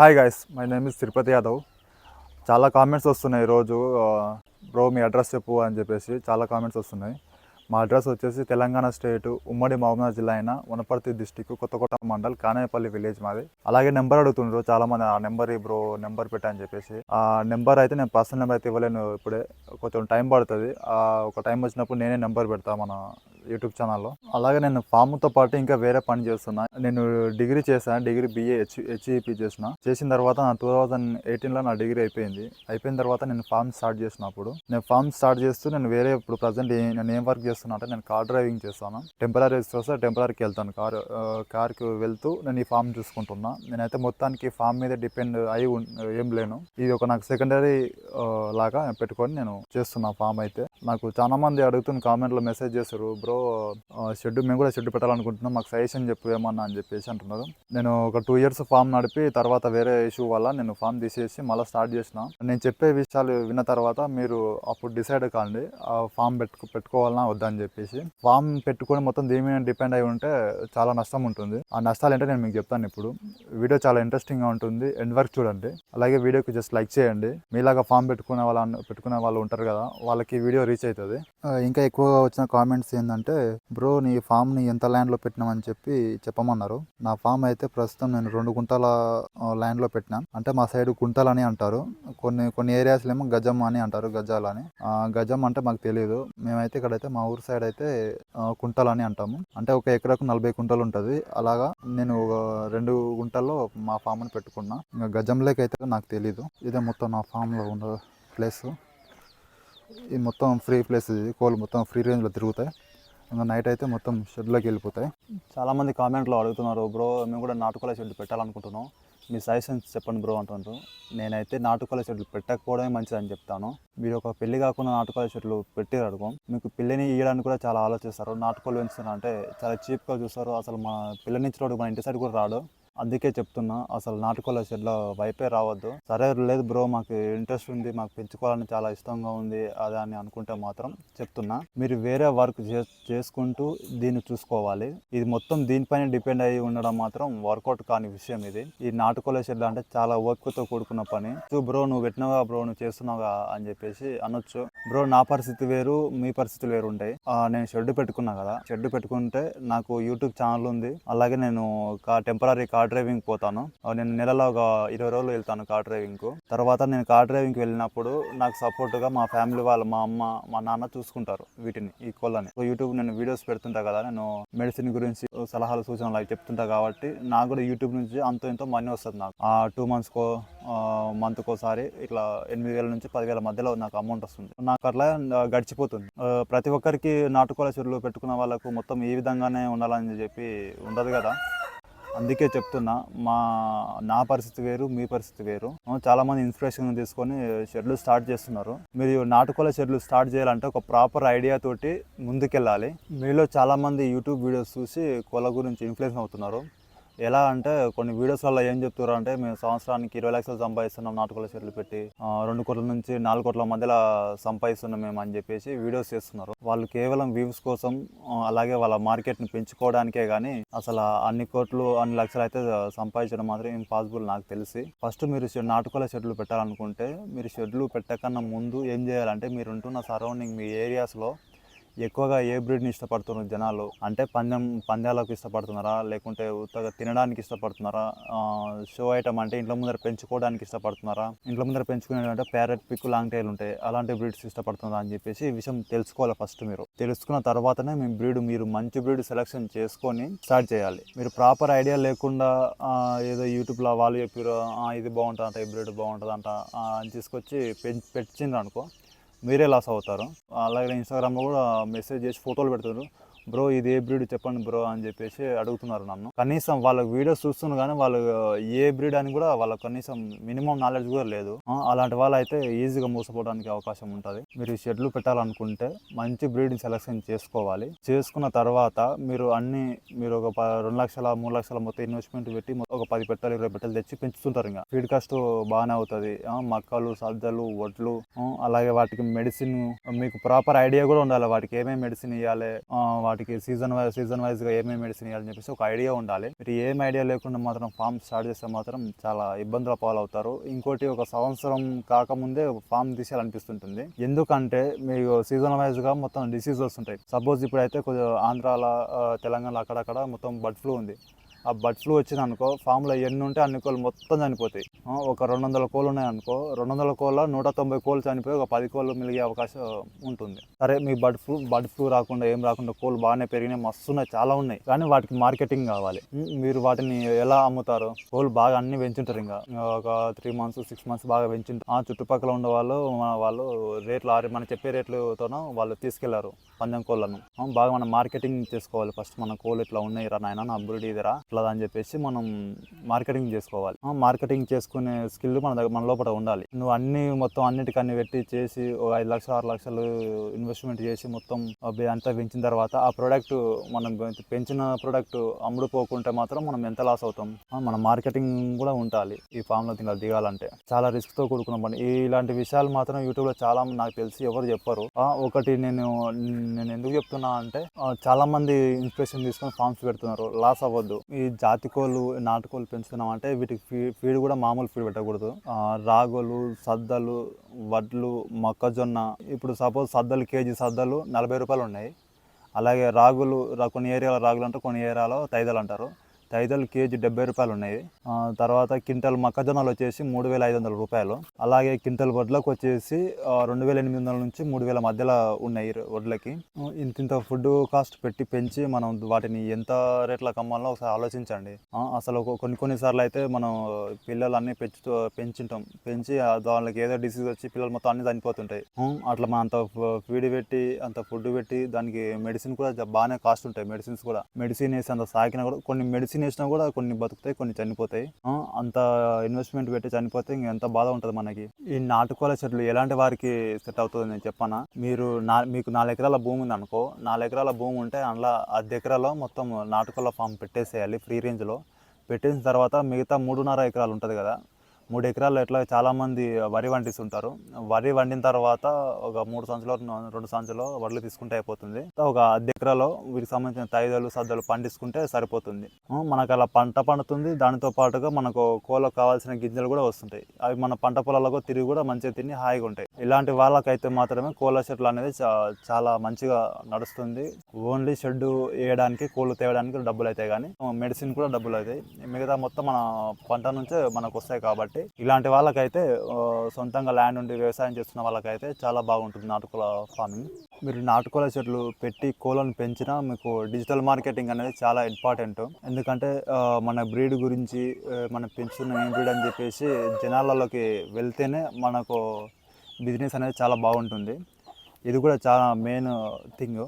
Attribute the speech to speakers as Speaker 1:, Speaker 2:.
Speaker 1: Hi guys my name is Tirupati Yadav చాలా comments వస్తున్నాయి ఈరోజు. బ్రో మీ అడ్రస్ చెప్పు అని చెప్పేసి చాలా కామెంట్స్ వస్తున్నాయి. మా అడ్రస్ వచ్చేసి తెలంగాణ స్టేట్ ఉమ్మడి మహబూబ్నగర్ జిల్లా అయిన వనపర్తి డిస్టిక్ కొత్తకోట మండల్ కానేపల్లి విలేజ్ మాది. అలాగే నెంబర్ అడుగుతుండ్రు చాలా మంది ఆ నెంబర్ బ్రో నెంబర్ పెట్టా అని చెప్పేసి. ఆ నెంబర్ అయితే నేను పర్సనల్ నెంబర్ అయితే ఇవ్వలేను ఇప్పుడే. కొంచెం టైం పడుతుంది. ఒక టైం వచ్చినప్పుడు నేనే నెంబర్ పెడతా మన యూట్యూబ్ ఛానల్లో. అలాగే నేను ఫామ్తో పాటు ఇంకా వేరే పని చేస్తున్నా. నేను డిగ్రీ చేశాను డిగ్రీ బిఏ హెచ్ హెచ్ఈపి చేసిన చేసిన తర్వాత నా టూ థౌజండ్ ఎయిటీన్లో నా డిగ్రీ అయిపోయింది. అయిపోయిన తర్వాత నేను ఫామ్ స్టార్ట్ చేసినప్పుడు నేను ఫామ్ స్టార్ట్ చేస్తూ నేను వేరే ఇప్పుడు ప్రజెంట్ నేను ఏం వర్క్ చేస్తున్నా అంటే నేను కార్ డ్రైవింగ్ చేస్తాను. టెంపరీ వస్తే టెంపరీకి వెళ్తాను. కార్ కార్కి వెళ్తూ నేను ఈ ఫామ్ చూసుకుంటున్నా. నేనైతే మొత్తానికి ఫామ్ మీద డిపెండ్ అయి ఏం లేను. ఇది ఒక నాకు సెకండరీ లాగా పెట్టుకొని నేను చేస్తున్నా ఫామ్ అయితే. నాకు చాలా మంది అడుగుతున్న కామెంట్లో మెసేజ్ చేస్తారు బ్రో షెడ్ మేము కూడా షెడ్ పెట్టాలనుకుంటున్నాం. మాకు సజెషన్ చెప్పు ఏమన్నా అని చెప్పేసి అంటున్నారు. నేను ఒక టూ ఇయర్స్ ఫామ్ నడిపి తర్వాత వేరే ఇష్యూ వల్ల నేను ఫామ్ తీసేసి మళ్ళీ స్టార్ట్ చేసిన. నేను చెప్పే విషయాలు విన్న తర్వాత మీరు అప్పుడు డిసైడ్ కాండి. ఆ ఫామ్ పెట్టుకు పెట్టుకోవాలన్నా వద్దని చెప్పేసి. ఫామ్ పెట్టుకొని మొత్తం దీని మీద డిపెండ్ అయి ఉంటే చాలా నష్టం ఉంటుంది. ఆ నష్టాలు ఏంటో నేను మీకు చెప్తాను ఇప్పుడు. వీడియో చాలా ఇంట్రెస్టింగ్గా ఉంటుంది. ఎండ్ వరకు చూడండి. అలాగే వీడియోకి జస్ట్ లైక్ చేయండి. మీలాగా ఫామ్ పెట్టుకునే వాళ్ళ పెట్టుకునే వాళ్ళు ఉంటారు కదా వాళ్ళకి వీడియో రీచ్ అవుతుంది. ఇంకా ఎక్కువగా వచ్చిన కామెంట్స్ ఏంటంటే అంటే బ్రో నీ ఫామ్ని ఎంత ల్యాండ్లో పెట్టినామని చెప్పి చెప్పమన్నారు. నా ఫామ్ అయితే ప్రస్తుతం నేను రెండు గుంటల ల్యాండ్లో పెట్టినాను అంటే మా సైడ్ గుంటలని అంటారు. కొన్ని కొన్ని ఏరియాస్లో ఏమో గజం అని అంటారు గజాలని అని. గజం అంటే మాకు తెలియదు మేమైతే ఇక్కడైతే మా ఊరు సైడ్ అయితే కుంటలు అని అంటాము. అంటే ఒక ఎకరాకు నలభై కుంటలు ఉంటుంది. అలాగా నేను ఒక రెండు గుంటల్లో మా ఫామ్ని పెట్టుకున్నా. ఇంకా గజంలోకి అయితే నాకు తెలీదు. ఇదే మొత్తం నా ఫామ్లో ఉన్న ప్లేస్. ఇది మొత్తం ఫ్రీ ప్లేస్ ఇది. కోళ్ళు మొత్తం ఫ్రీ రేంజ్లో తిరుగుతాయి. ఇంకా నైట్ అయితే మొత్తం షెడ్లోకి వెళ్ళిపోతాయి. చాలామంది కామెంట్లో అడుగుతున్నారు బ్రో మేము కూడా నాటుకోల షెడ్ పెట్టాలనుకుంటున్నాం. మీ సజెషన్స్ చెప్పండి బ్రో అంటుండ్రు. నేనైతే నాటుకోల చెట్లు పెట్టకపోవడమే మంచిదని చెప్తాను. మీరు ఒక పెళ్ళి కాకుండా నాటుకోల చెట్లు పెట్టారు అనుకో మీకు పిల్లని ఇవ్వడానికి కూడా చాలా ఆలోచిస్తారు. నాటుకోలు పెంచుతున్నా అంటే చాలా చీప్గా చూస్తారు. అసలు మా పిల్లనిచ్చినోడు మన ఇంటి సైడ్ కూడా రాడు. అందుకే చెప్తున్నా అసలు నాటుకోల షెడ్లో వైపే రావద్దు. సరే లేదు బ్రో మాకు ఇంట్రెస్ట్ ఉంది మాకు పెంచుకోవాలని చాలా ఇష్టంగా ఉంది అది అని అనుకుంటే మాత్రం చెప్తున్నా. మీరు వేరే వర్క్ చేసుకుంటూ దీన్ని చూసుకోవాలి. ఇది మొత్తం దీనిపైన డిపెండ్ అయ్యి ఉండడం మాత్రం వర్కౌట్ కాని విషయం ఇది. ఈ నాటుకోల షెడ్ అంటే చాలా ఓపికతో కూడుకున్న పని. చూ బ్రో నువ్వు పెట్టినావుగా బ్రో? నువ్వు చేస్తున్నావుగా అని చెప్పేసి అనొచ్చు. బ్రో నా పరిస్థితి వేరు మీ పరిస్థితి వేరు ఉంటాయి. నేను షెడ్ పెట్టుకున్నా కదా. షెడ్ పెట్టుకుంటే నాకు యూట్యూబ్ ఛానల్ ఉంది. అలాగే నేను టెంపరీ కార్ డ్రైవింగ్ పోతాను. నేను నెలలో ఒక ఇరవై రోజులు వెళ్తాను కార్ డ్రైవింగ్కు తర్వాత నేను కార్ డ్రైవింగ్కి వెళ్ళినప్పుడు నాకు సపోర్ట్గా మా ఫ్యామిలీ వాళ్ళు మా అమ్మ మా నాన్న చూసుకుంటారు వీటిని ఈ కోళ్ళని. యూట్యూబ్ నేను వీడియోస్ పెడుతుంటా కదా. నేను మెడిసిన్ గురించి సలహాలు సూచనలు అవి చెప్తుంటా కాబట్టి నాకు కూడా యూట్యూబ్ నుంచి అంతో ఎంతో మనీ వస్తుంది నాకు. ఆ టూ మంత్స్ కో మంత్ ఇట్లా ఎనిమిది వేల నుంచి పదివేల మధ్యలో నాకు అమౌంట్ వస్తుంది. నాకు అట్లా గడిచిపోతుంది. ప్రతి ఒక్కరికి నాటుకోల చెరువులు పెట్టుకున్న వాళ్ళకు మొత్తం ఏ విధంగానే ఉండాలని చెప్పి ఉండదు కదా. అందుకే చెప్తున్నా మా నా పరిస్థితి వేరు మీ పరిస్థితి వేరు. చాలా మంది ఇన్స్పిరేషన్ తీసుకొని షెడ్లు స్టార్ట్ చేస్తున్నారు. మీరు నాటుకోల షెడ్లు స్టార్ట్ చేయాలంటే ఒక ప్రాపర్ ఐడియా తోటి ముందుకెళ్ళాలి. మీలో చాలా మంది యూట్యూబ్ వీడియోస్ చూసి కోళ్ళ గురించి ఇన్ఫ్లుయెన్స్ అవుతున్నారు. ఎలా అంటే కొన్ని వీడియోస్లలో ఏం చెప్తారు అంటే మేము సంవత్సరానికి ఇరవై లక్షలు సంపాదిస్తున్నాం నాటుకోల చెట్లు పెట్టి రెండు కోట్ల నుంచి నాలుగు కోట్ల మధ్యలో సంపాదిస్తున్నాం మేము అని చెప్పేసి వీడియోస్ చేస్తున్నారు. వాళ్ళు కేవలం వ్యూస్ కోసం అలాగే వాళ్ళ మార్కెట్ని పెంచుకోవడానికే కానీ అసలు అన్ని కోట్లు అన్ని లక్షలు అయితే సంపాదించడం మాత్రం ఇంపాసిబుల్ నాకు తెలిసి. ఫస్ట్ మీరు నాటుకోళ్ళ నాటుకోల షెడ్లు పెట్టాలనుకుంటే మీరు షెడ్లు పెట్టకన్నా ముందు ఏం చేయాలంటే మీరు ఉంటున్న సరౌండింగ్ మీ ఏరియాస్లో ఎక్కువగా ఏ బ్రీడ్ని ఇష్టపడుతున్నారు జనాలు? అంటే పందెం పందాలకు ఇష్టపడుతున్నారా? లేకుంటే ఉత్తగా తినడానికి ఇష్టపడుతున్నారా? షో ఐటమ్ అంటే ఇంట్లో ముందర పెంచుకోవడానికి ఇష్టపడుతున్నారా? ఇంట్లో ముందర పెంచుకునేటంటే ప్యారెట్ పిక్ లాంగ్ టైల్ ఉంటాయి అలాంటి బ్రీడ్స్ ఇష్టపడుతున్నారా అని చెప్పేసి ఈ విషయం తెలుసుకోవాలి ఫస్ట్ మీరు. తెలుసుకున్న తర్వాతనే మీ బ్రీడ్ మీరు మంచి బ్రీడ్ సెలెక్షన్ చేసుకొని స్టార్ట్ చేయాలి. మీరు ప్రాపర్ ఐడియా లేకుండా ఏదో యూట్యూబ్లో వాళ్ళు చెప్పారు ఇది బాగుంటుంది అంట ఈ బ్రీడ్ బాగుంటుందంట అంట అని తీసుకొచ్చి పెంచి పెట్టిండ్రు అనుకో మీరే లాస్ అవుతారు. అలాగే ఇన్స్టాగ్రామ్లో కూడా మెసేజ్ చేసి ఫోటోలు పెడుతున్నారు బ్రో ఇది ఏ బ్రీడ్ చెప్పండి బ్రో అని చెప్పేసి అడుగుతున్నారు నన్ను. కనీసం వాళ్ళ వీడియోస్ చూస్తున్నారు కానీ వాళ్ళు ఏ బ్రీడ్ అని కూడా వాళ్ళకి కనీసం మినిమం నాలెడ్జ్ కూడా లేదు. అలాంటి వాళ్ళు అయితే ఈజీగా మోసపోవడానికి అవకాశం ఉంటుంది. మీరు షెడ్లు పెట్టాలనుకుంటే మంచి బ్రీడ్ని సెలెక్షన్ చేసుకోవాలి. చేసుకున్న తర్వాత మీరు అన్ని మీరు ఒక ప- రెండు లక్షల మూడు లక్షల మొత్తం ఇన్వెస్ట్మెంట్ పెట్టి మొత్తం ఒక పది పెట్టలు ఇరవై పెట్టాలి తెచ్చి పెంచుతుంటారు ఇంకా. ఫీడ్ కాస్ట్ బాగానే అవుతుంది. మక్కలు సజ్జలు వడ్లు అలాగే వాటికి మెడిసిన్ మీకు ప్రాపర్ ఐడియా కూడా ఉండాలి. వాటికి ఏమేమి మెడిసిన్ ఇవ్వాలి వాటికి సీజన్ వైజ్ సీజన్ వైజ్గా ఏమేమి మెడిసిన్ ఇవ్వాలని చెప్పేసి ఒక ఐడియా ఉండాలి. మీరు ఏం ఐడియా లేకుండా మాత్రం ఫామ్ స్టార్ట్ చేస్తే మాత్రం చాలా ఇబ్బందుల పాలవుతారు. ఇంకోటి ఒక సంవత్సరం కాకముందే ఫామ్ తీసేయాలనిపిస్తుంటుంది. ఎందుకంటే మీకు సీజన్ వైజ్గా మొత్తం డిసీజ్ వస్తుంటాయి సపోజ్ ఇప్పుడైతే కొంచెం ఆంధ్రాలో తెలంగాణ అక్కడక్కడ మొత్తం బర్డ్ ఫ్లూ ఉంది. ఆ బర్డ్ ఫ్లూ వచ్చింది అనుకో ఫామ్లో ఎన్ని ఉంటే అన్ని కోళ్ళు మొత్తం చనిపోతాయి. ఒక రెండు వందల కోళ్ళు ఉన్నాయి అనుకో రెండు వందల కోళ్ళ నూట తొంభై కోళ్ళు చనిపోయి ఒక పది కోళ్ళు మిలిగే అవకాశం ఉంటుంది. సరే మీ బర్డ్ ఫ్లూ బర్డ్ ఫ్లూ రాకుండా ఏం రాకుండా కోళ్ళు బాగానే పెరిగినాయి మస్తు ఉన్నాయి చాలా ఉన్నాయి. కానీ వాటికి మార్కెటింగ్ కావాలి. మీరు వాటిని ఎలా అమ్ముతారు? కోళ్ళు బాగా అన్ని పెంచుంటారు ఇంకా. ఒక త్రీ మంత్స్ సిక్స్ మంత్స్ బాగా పెంచుంటారు. ఆ చుట్టుపక్కల ఉన్న వాళ్ళు వాళ్ళు రేట్లు ఆరి మనం చెప్పే రేట్లతోనో వాళ్ళు తీసుకెళ్ళారు పందెం కోళ్ళను. బాగా మనం మార్కెటింగ్ చేసుకోవాలి ఫస్ట్. మన కోళ్ళు ఇట్లా ఉన్నాయి రా నాయన నా బురుడి ఇదిరా. ఇట్లా అని చెప్పేసి మనం మార్కెటింగ్ చేసుకోవాలి. మార్కెటింగ్ చేసుకునే స్కిల్ మన దగ్గర మన లోపల ఉండాలి. నువ్వు అన్ని మొత్తం అన్నిటికన్నీ పెట్టి చేసి ఓ ఐదు లక్షలు ఆరు లక్షలు ఇన్వెస్ట్మెంట్ చేసి మొత్తం అవి అంతా పెంచిన తర్వాత ఆ ప్రోడక్ట్ మనం పెంచిన ప్రోడక్ట్ అమ్ముడుపోకుంటే మాత్రం మనం ఎంత లాస్ అవుతాం? మన మార్కెటింగ్ కూడా ఉండాలి. ఈ ఫామ్లో తింగా దిగాలంటే. చాలా రిస్క్తో కూడుకున్న పని. ఇలాంటి విషయాలు మాత్రం యూట్యూబ్లో చాలా నాకు తెలిసి ఎవరు చెప్పరు. ఒకటి నేను నేను ఎందుకు చెప్తున్నా అంటే చాలామంది చాలా మంది ఇన్స్పిరేషన్ తీసుకొని ఫామ్స్ పెడుతున్నారు. లాస్ అవ్వద్దు. ఈ ఈ జాతి కోళ్ళు నాటుకోళ్ళు పెంచుతున్నాం అంటే వీటికి ఫీ ఫీడ్ కూడా మామూలు ఫీడ్ పెట్టకూడదు. రాగులు సద్దలు వడ్లు మొక్కజొన్న ఇప్పుడు సపోజ్ సద్దలు కేజీ సద్దలు నలభై రూపాయలు ఉన్నాయి. అలాగే రాగులు కొన్ని ఏరియాలో రాగులు అంటారు కొన్ని ఏరియాలో తైదలు అంటారు. తైదలు కేజీ డెబ్బై రూపాయలు ఉన్నాయి. తర్వాత క్వింటల్ మొక్కజొన్నలు వచ్చేసి మూడు వేల ఐదు వందల రూపాయలు. అలాగే క్వింటల్ వడ్లకు వచ్చేసి రెండు వేల ఎనిమిది వందల నుంచి మూడు వేల మధ్యలో ఉన్నాయి వడ్లకి. ఇంత ఇంత ఫుడ్ కాస్ట్ పెట్టి పెంచి మనం వాటిని ఎంత రేట్లకు అమ్మాలో ఒకసారి ఆలోచించండి. అసలు కొన్ని కొన్నిసార్లు అయితే మనం పిల్లలు అన్ని పెంచుతూ పెంచుంటాం. పెంచి ఆ వాళ్ళకి ఏదో డిసీజ్ వచ్చి పిల్లలు మొత్తం అన్ని చనిపోతుంటాయి. అట్లా మనం అంత ఫీడ్ పెట్టి అంత ఫుడ్ పెట్టి దానికి మెడిసిన్ కూడా బాగానే కాస్ట్ ఉంటాయి. మెడిసిన్స్ కూడా. మెడిసిన్ వేసి అంత సాకినా కూడా కొన్ని మెడిసిన్ వేసినా కూడా కొన్ని బతుకుతాయి కొన్ని చనిపోతాయి. అంత ఇన్వెస్ట్మెంట్ పెట్టి చనిపోతే ఇంక ఎంత బాధ ఉంటుంది మనకి. ఈ నాటుకోల చెట్లు ఎలాంటి వారికి సెట్ అవుతుంది నేను చెప్పానా? మీరు నా మీకు నాలుగు ఎకరాల భూమి ఉంది అనుకో నాలుగు ఎకరాల భూమి ఉంటే అందులో అర్ధ ఎకరాలో మొత్తం నాటుకోల ఫామ్ పెట్టేసేయాలి ఫ్రీ రేంజ్లో పెట్టేసిన తర్వాత మిగతా మూడున్నర ఎకరాలు ఉంటుంది కదా మూడు ఎకరాల్లో ఎట్లా చాలామంది వరి వండిస్తుంటారు. వరి వండిన తర్వాత ఒక మూడు సంచులు రెండు సంచులు వడ్లు తీసుకుంటే అయిపోతుంది. ఒక అర్ధ ఎకరాలో వీటికి సంబంధించిన తైదలు సద్దలు పండిస్తుంటే సరిపోతుంది. మనకు అలా పంట పండుతుంది. దానితో పాటుగా మనకు కోళ్ళకు కావాల్సిన గింజలు కూడా వస్తుంటాయి. అవి మన పంట పొలాలకు తిరిగి కూడా మంచిగా తిని హాయిగా ఉంటాయి. ఇలాంటి వాళ్ళకైతే మాత్రమే కోళ్ళ చెట్లు అనేది చాలా మంచిగా నడుస్తుంది. ఓన్లీ షెడ్ వేయడానికి కోళ్ళు తేవడానికి డబ్బులు అవుతాయి కానీ మెడిసిన్ కూడా డబ్బులు అవుతాయి. మిగతా మొత్తం మన పంట నుంచే మనకు వస్తాయి కాబట్టి ఇలాంటి వాళ్ళకైతే సొంతంగా ల్యాండ్ ఉండి వ్యవసాయం చేస్తున్న వాళ్ళకైతే చాలా బాగుంటుంది నాటుకోల ఫార్మింగ్. మీరు నాటుకోల చెట్లు పెట్టి కోళ్ళను పెంచినా మీకు డిజిటల్ మార్కెటింగ్ అనేది చాలా ఇంపార్టెంట్. ఎందుకంటే మన బ్రీడ్ గురించి మనం పెంచుతున్న ఏం బ్రీడ్ అని చెప్పేసి జనాలలోకి వెళ్తేనే మనకు బిజినెస్ అనేది చాలా బాగుంటుంది. ఇది కూడా చాలా మెయిన్ థింగ్.